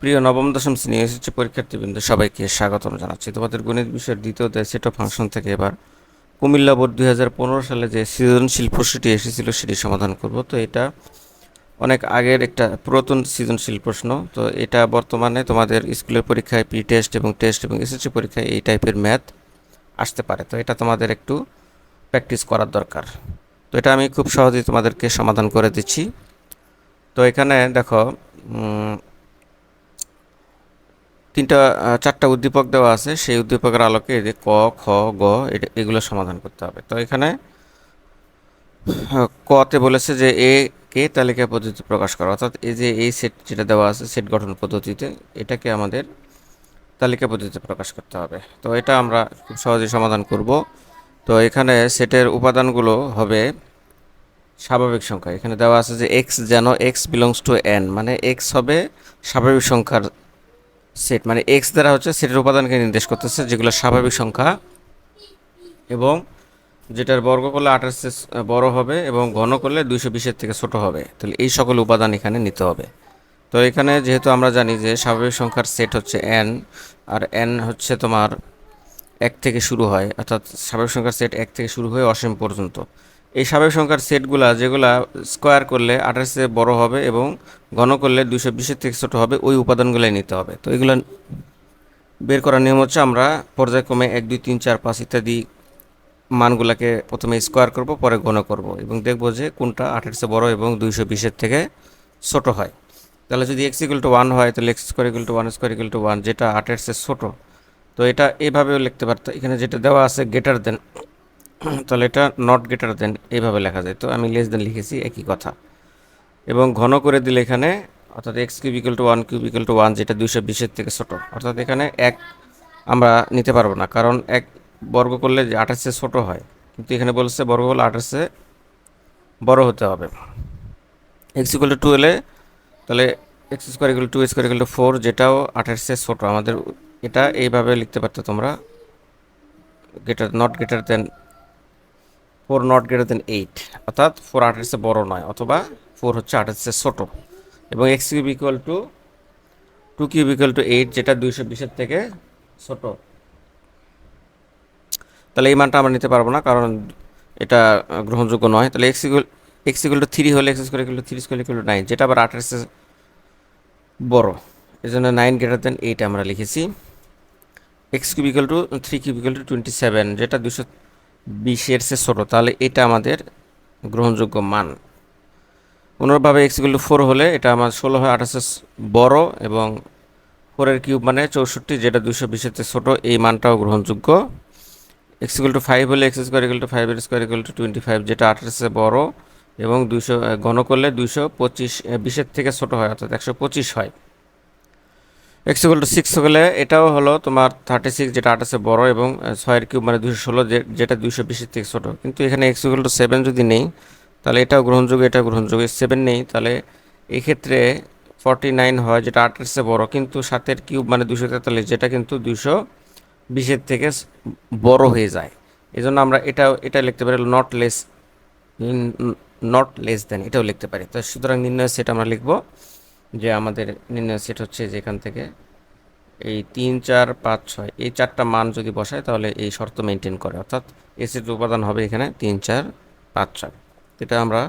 প্রিয় নবম, দশম শ্রেণি এসেছে পরীক্ষার্থীবৃন্দ, সবাইকে স্বাগতম জানাচ্ছি। তোমাদের গণিত বিষয়ের দ্বিতীয় সেট অফ ফাংশন থেকে এবার কুমিল্লা বোর্ড দুই হাজার পনেরো সালে যে সৃজনশীল প্রশ্নটি এসেছিল সেটি সমাধান করব। তো এটা অনেক আগের একটা পুরাতন সৃজনশীল প্রশ্ন। তো এটা বর্তমানে তোমাদের স্কুলের পরীক্ষায় প্রি টেস্ট এবং টেস্ট এবং এসএসসি পরীক্ষায় এই টাইপের ম্যাথ আসতে পারে। তো এটা তোমাদের একটু প্র্যাকটিস করার দরকার। তো এটা আমি খুব সহজেই তোমাদেরকে সমাধান করে দিচ্ছি। তো এখানে দেখো তিনটা চারটা উদ্দীপক দেওয়া আছে, সেই উদ্দীপকের আলোকে যে ক, খ, গ এগুলো সমাধান করতে হবে। তো এখানে কতে বলেছে যে এ, কে তালিকা পদ্ধতি প্রকাশ করা। অর্থাৎ এই যে এই সেট যেটা দেওয়া আছে, সেট গঠন পদ্ধতিতে এটাকে আমাদের তালিকা পদ্ধতিতে প্রকাশ করতে হবে। তো এটা আমরা খুব সহজেই সমাধান করব। তো এখানে সেটের উপাদানগুলো হবে স্বাভাবিক সংখ্যা। এখানে দেওয়া আছে যে এক্স যেন এক্স বিলংস টু এন মানে এক্স হবে স্বাভাবিক সংখ্যার সেট মানে এক্স দ্বারা হচ্ছে সেটের উপাদানকে নির্দেশ করতেছে, যেগুলো স্বাভাবিক সংখ্যা এবং যেটার বর্গ করলে আঠাশ বড় হবে এবং ঘন করলে দুইশো বিশের থেকে ছোট হবে। তাহলে এই সকল উপাদান এখানে নিতে হবে। তো এখানে যেহেতু আমরা জানি যে স্বাভাবিক সংখ্যার সেট হচ্ছে এন আর এন হচ্ছে তোমার এক থেকে শুরু হয়, অর্থাৎ স্বাভাবিক সংখ্যার সেট এক থেকে শুরু হয়ে অসীম পর্যন্ত। এই স্বাভাবিক সংখ্যার সেটগুলা যেগুলা স্কোয়ার করলে আঠাশে বড় হবে এবং ঘন করলে দুইশো বিশের থেকে ছোটো হবে, ওই উপাদানগুলাই নিতে হবে। তো এগুলো বের করার নিয়ম হচ্ছে আমরা পর্যায়ক্রমে এক, দুই, তিন, চার, পাঁচ ইত্যাদি মানগুলোকে প্রথমে স্কোয়ার করব, পরে ঘন করব এবং দেখব যে কোনটা আঠাশে বড় এবং দুইশো বিশের থেকে ছোট হয়। তাহলে যদি এক্স ইকুয়াল টু ওয়ান হয়, তাহলে x square equal to one square equal to one যেটা আঠাশে ছোট, তো এটা এভাবেও লিখতে পারতো। এখানে যেটা দেওয়া আছে গেটার দেন তাহলে এটা নট গেটার দেন এইভাবে লেখা যায়। তো আমি লেস দেন লিখেছি, একই কথা। এবং ঘন করে দিলে এখানে অর্থাৎ x cube equal to one cube equal to one যেটা দুইশো বিশের থেকে ছোটো, অর্থাৎ এখানে এক আমরা নিতে পারব না। কারণ এক বর্গ করলে যে আঠাশে ছোট হয়, কিন্তু এখানে বলছে বর্গ করলে আঠাশে বড় হতে হবে। এক্স ইকুয়াল টু টু এলে তাহলে x square equal to square equal to four যেটাও আঠাশে ছোট। আমাদের এটা এইভাবে লিখতে পারতো তোমরা greater not greater than four not greater than eight অর্থাৎ ফোর আঠাশের বড় নয়, অথবা ফোর হচ্ছে আঠাশের ছোটো। এবং x cube equal to two cube equal to eight যেটা দুইশো বিশের থেকে ছোট। তাহলে এই মানটা আমরা নিতে পারব না, কারণ এটা গ্রহণযোগ্য নয়। তাহলে x equal x equal to three হলে x square equal to three square equal to nine যেটা আবার আঠাশের বড়। এই জন্য নাইন গ্রেটার দেন এইট আমরা লিখেছি। X cube equal to three cube equal to twenty seven যেটা দুশো বিশের সে ছোটো, তাহলে এটা আমাদের গ্রহণযোগ্য মান। অনুরূপভাবে এক্স ইকুয়াল টু ফোর হলে এটা আমার ষোলো হয় আঠাশে বড় এবং ফোরের কিউব মানে চৌষট্টি, যেটা দুশো বিশের চেয়ে ছোটো, এই মানটাও গ্রহণযোগ্য। এক্স ইকুয়াল টু ফাইভ হলে এক্স স্কোয়ার ইকুয়াল টু ফাইভের square equal to twenty five যেটা আঠাশে বড় এবং দুশো ঘন করলে দুশো পঁচিশ বিশের থেকে ছোটো হয়, অর্থাৎ একশো পঁচিশ হয়। এক্স ইকুয়াল টু সিক্স হলে এটাও হলো তোমার থার্টি সিক্স যেটা আঠাশে বড় এবং ছয়ের কিউব মানে দুশো ষোলো যেটা দুইশো বিশের থেকে ছোটো। কিন্তু এখানে এক্স ইকুয়াল টু সেভেন যদি নেই, তাহলে এটাও গ্রহণযোগ্য এটাও গ্রহণযোগ্য। সেভেন নেই, তাহলে এই ক্ষেত্রে ফর্টি নাইন হয়, যেটা আঠাশে বড়। কিন্তু সাতের কিউব মানে দুশো তেতাল্লিশ, যেটা কিন্তু দুশো বিশের থেকে বড় হয়ে যায়। এই জন্য আমরা এটাও, এটা লিখতে পারি not less not less than এটাও লিখতে পারি। তো সুতরাং নির্ণয় সেট আমরা লিখব। যে আমাদের নির্ণয় সেট হচ্ছে যেখান থেকে এই তিন, চার, পাঁচ, ছয়, এই চারটা মান যদি বসায় তাহলে এই শর্ত মেনটেন করে। অর্থাৎ এসিড উপাদান হবে এখানে তিন, চার, পাঁচ, ছয়। এটা আমরা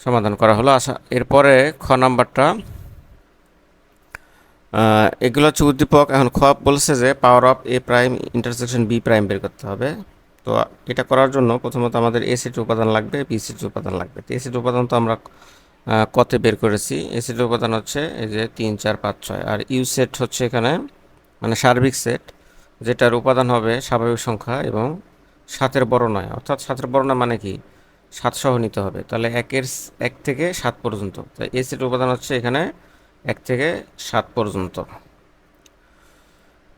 সমাধান করা হলো। আশা, এরপরে খ নাম্বারটা এগুলো হচ্ছে উদ্দীপক। এখন খ বলছে যে power of A prime intersection B prime বের করতে হবে। তো এটা করার জন্য প্রথমত আমাদের এ সেট উপাদান লাগবে বি সেট উপাদান লাগবে। তো এ সেট উপাদান তো আমরা কতে বের করেছি। এ সেট উপাদান হচ্ছে এই যে তিন, চার, পাঁচ, ছয়। আর ইউ সেট হচ্ছে এখানে মানে সার্বিক সেট যেটার উপাদান হবে স্বাভাবিক সংখ্যা এবং সাতের বড় নয়। অর্থাৎ সাতের বড় নয় মানে কি? সাত সহ নিতে হবে। তাহলে একের এক থেকে সাত পর্যন্ত। তো এ সেট উপাদান হচ্ছে এখানে এক থেকে সাত পর্যন্ত।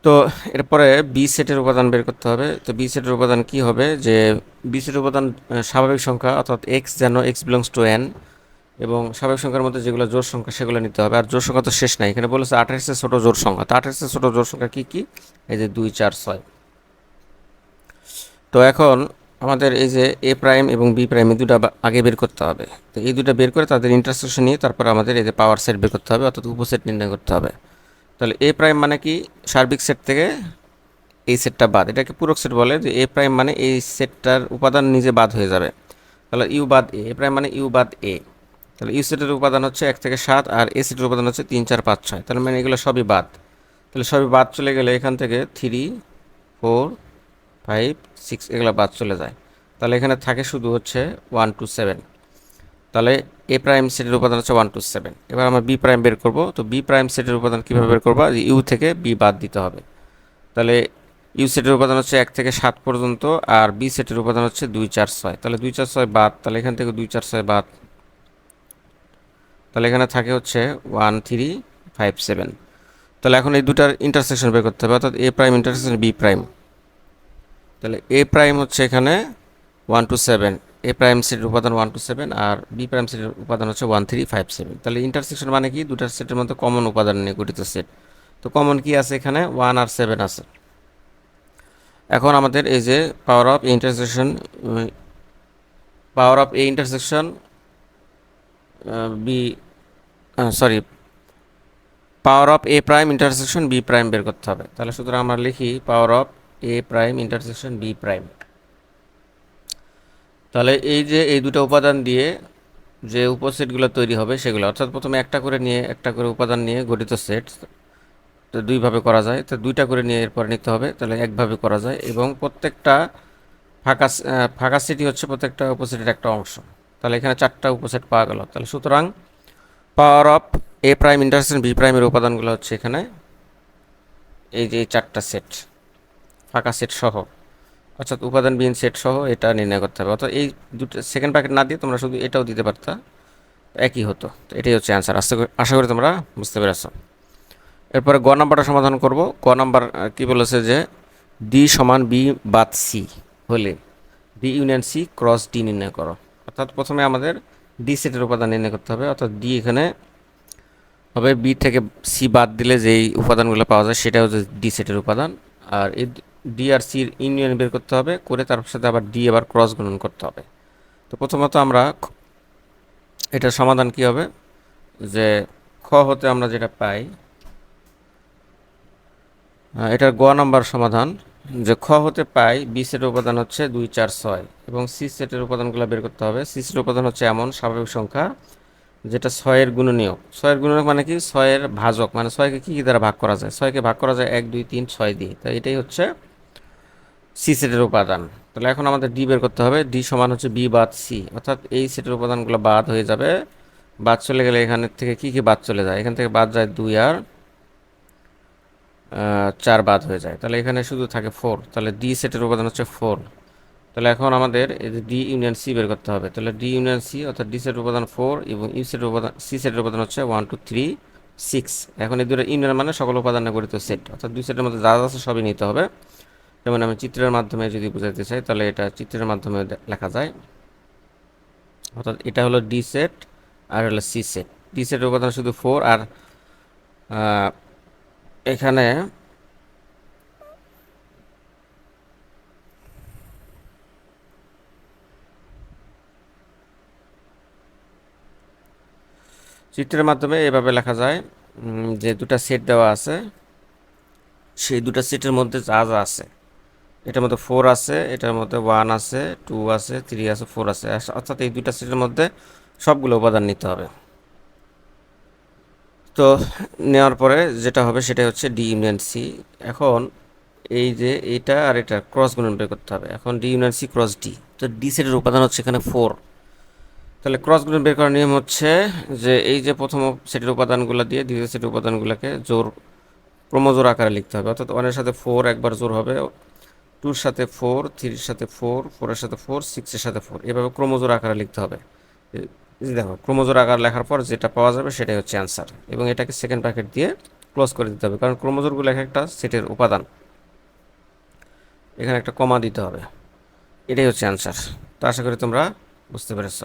তো এরপরে বি সেটের উপাদান বের করতে হবে। তো বি সেটের উপাদান কি হবে? যে বি সেটের উপাদান স্বাভাবিক সংখ্যা, অর্থাৎ এক্স যেন এক্স বিলংস টু এন এবং স্বাভাবিক সংখ্যার মধ্যে যেগুলো জোর সংখ্যা, সেগুলো নিতে হবে। আর জোর সংখ্যা তো শেষ নাই। এখানে বলেছে আঠাশে ছোট জোর সংখ্যা। তো আঠাশে ছোট জোর সংখ্যা কি কি? এই যে দুই, চার, ছয়। তো এখন আমাদের এই যে এ প্রাইম এবং বি প্রাইম, এই দুটা আগে বের করতে হবে। তো এই দুটা বের করে তাদের ইন্টারসেকশন নিয়ে তারপর আমাদের এই যে পাওয়ার সেট বের করতে হবে, অর্থাৎ উপসেট নির্ণয় করতে হবে। তাহলে এ প্রাইম মানে কি? সার্বিক সেট থেকে এই সেটটা বাদ। এটাকে পূরক সেট বলে যে এ প্রাইম মানে এই সেটটার উপাদান নিজে বাদ হয়ে যাবে। তাহলে ইউ বাদ এ প্রাইম মানে ইউ বাদ এ। তাহলে ইউ সেটের উপাদান হচ্ছে এক থেকে সাত আর এ সেটের উপাদান হচ্ছে তিন, চার, পাঁচ, ছয়। তাহলে মানে এগুলো সবই বাদ। তাহলে সবই বাদ চলে গেলে এখান থেকে থ্রি, ফোর, ফাইভ, সিক্স এগুলো বাদ চলে যায়। তাহলে এখানে থাকে শুধু হচ্ছে ওয়ান টু সেভেন। তাহলে এ প্রাইম সেটের উপাদান হচ্ছে ওয়ান টু সেভেন। এবার আমরা বি প্রাইম বের করব। তো বি প্রাইম সেটের উপাদান কীভাবে বের করব? ইউ থেকে বি বাদ দিতে হবে। তাহলে ইউ সেটের উপাদান হচ্ছে এক থেকে সাত পর্যন্ত আর বি সেটের উপাদান হচ্ছে দুই, চার, ছয়। তাহলে দুই, চার, ছয় বাদ। তাহলে এখান থেকে দুই, চার, ছয় বাদ। তাহলে এখানে থাকে হচ্ছে ওয়ান থ্রি ফাইভ সেভেন তাহলে এখন এই দুটার ইন্টারসেকশন বের করতে হবে, অর্থাৎ A prime intersection B prime তাহলে এ প্রাইম হচ্ছে এখানে one two seven A prime সেটের উপাদান ওয়ান টু সেভেন আর বি প্রাইম সেটের উপাদান হচ্ছে ওয়ান থ্রি ফাইভ সেভেন তাহলে ইন্টারসেকশন মানে কি? দুটার সেটের মধ্যে কমন উপাদান নিয়ে গঠিত সেট তো কমন কি আছে এখানে? ওয়ান আর সেভেন আছে। এখন আমাদের এই যে power of intersection power of A intersection B sorry power of A prime intersection B prime বের করতে হবে। তাহলে সুতরাং আমরা লিখি power of A prime intersection B prime তাহলে এই যে এই দুটো উপাদান দিয়ে যে উপসেটগুলো তৈরি হবে সেগুলো, অর্থাৎ প্রথমে একটা করে নিয়ে, একটা করে উপাদান নিয়ে গঠিত সেট, তো দুইভাবে করা যায়। তো দুইটা করে নিয়ে এরপর নিতে হবে, তাহলে একভাবে করা যায়। এবং প্রত্যেকটা ফাঁকা ফাঁকা সেটই হচ্ছে প্রত্যেকটা উপসেটের একটা অংশ। তাহলে এখানে চারটা উপসেট পাওয়া গেল। তাহলে সুতরাং power of A prime intersection, B প্রাইমের উপাদানগুলো হচ্ছে এখানে। এই যে চারটা সেট, ফাঁকা সেট সহ, অর্থাৎ উপাদান বিহীন সেট সহ এটা নির্ণয় করতে হবে। অর্থাৎ এই দুটো সেকেন্ড প্যাকেট না দিয়ে তোমরা শুধু এটাও দিতে পারতা, একই হতো। তো এটাই হচ্ছে অ্যান্সার আশা আশা করি তোমরা বুঝতে পেরেছ। এরপরে গ নাম্বারটা সমাধান করব। গ নাম্বার কী বলেছে যে ডি সমান বি বাদ সি হলে B union C cross D নির্ণয় করো। অর্থাৎ প্রথমে আমাদের ডি সেটের উপাদান নির্ণয় করতে হবে, অর্থাৎ ডি এখানে হবে বি থেকে সি বাদ দিলে যেই উপাদানগুলো পাওয়া যায় সেটা হচ্ছে ডি সেটের উপাদান। আর এই ডি আর সির ইউনিয়ন বের করতে হবে, করে তার সাথে আবার ডি আবার ক্রস গুণন করতে হবে। তো প্রথমত আমরা এটার সমাধান কি হবে? যে খ হতে আমরা যেটা পাই এটার গ নাম্বার সমাধান যে খ হতে পাই, বি সেটের উপাদান হচ্ছে দুই চার ছয় এবং সি সেটের উপাদানগুলো বের করতে হবে। সি সেটের উপাদান হচ্ছে এমন, স্বাভাবিক সংখ্যা, যেটা ছয়ের গুণনীয়ক। ছয়ের গুণনীয়ক মানে কি? ছয়ের ভাজক মানে ছয়কে কী কী দ্বারা ভাগ করা যায়? ছয়কে ভাগ করা যায় এক, দুই, তিন, ছয় দিয়ে। তাই এটাই হচ্ছে সি সেটের উপাদান। তাহলে এখন আমাদের ডি বের করতে হবে। ডি সমান হচ্ছে বি বাদ সি। অর্থাৎ এই সেটের উপাদানগুলো বাদ হয়ে যাবে। বাদ চলে গেলে এখানের থেকে কি কি বাদ চলে যায়? এখান থেকে বাদ যায় দুই আর চার বাদ হয়ে যায়। তাহলে এখানে শুধু থাকে ফোর তাহলে ডি সেটের উপাদান হচ্ছে ফোর তাহলে এখন আমাদের এই যে ডি ইউনিয়ন সি বের করতে হবে। তাহলে ডি ইউনিয়ন সি অর্থাৎ ডি সেটের উপাদান ফোর এবং ইউ সেটের উপাদান সি সেটের উপাদান হচ্ছে ওয়ান টু থ্রি সিক্স এখন এই দুটো ইউনিয়ন মানে সকল উপাদানে গঠিত সেট অর্থাৎ দুই সেটের মধ্যে যা আছে সবই নিতে হবে। যেমন আমি চিত্রের মাধ্যমে যদি বোঝাতে চাই, তাহলে এটা চিত্রের মাধ্যমে লেখা যায়। অর্থাৎ এটা হলো ডি সেট আর হলো সি সেট ডি সেটের উপাদান শুধু ফোর আর এখানে চিত্রের মাধ্যমে এভাবে লেখা যায় যে দুটা সেট দেওয়া আছে, সেই দুটা সেটের মধ্যে যা যা আছে, এটার মধ্যে ফোর আছে, এটার মধ্যে ওয়ান আছে টু আছে থ্রি আছে ফোর আছে অর্থাৎ এই দুটা সেটের মধ্যে সবগুলো উপাদান নিতে হবে। তো নেওয়ার পরে যেটা হবে সেটা হচ্ছে ডি ইউনিয়ন সি এখন এই যে এটা আর এটা ক্রস গুণন বের করতে হবে। এখন D union C cross D তো ডি সেটের উপাদান হচ্ছে এখানে ফোর তাহলে ক্রস গুণন বের করার নিয়ম হচ্ছে যে এই যে প্রথম সেটের উপাদানগুলো দিয়ে দ্বিতীয় সেটের উপাদানগুলোকে জোর ক্রমজোর আকারে লিখতে হবে। অর্থাৎ ওয়ানের সাথে ফোর একবার জোর হবে। টুর সাথে ফোর থ্রির সাথে ফোর ফোরের সাথে ফোর সিক্সের সাথে ফোর এভাবে ক্রমজোর আকারে লিখতে হবে। দেখো, ক্রোমোজোর আকার লেখার পর যেটা পাওয়া যাবে সেটাই হচ্ছে অ্যান্সার এবং এটাকে সেকেন্ড প্যাকেট দিয়ে ক্লোজ করে দিতে হবে, কারণ ক্রোমোজোরগুলো এক একটা সেটের উপাদান। এখানে একটা কমা দিতে হবে। এটাই হচ্ছে অ্যান্সার তো আশা করি তোমরা বুঝতে পেরেছ।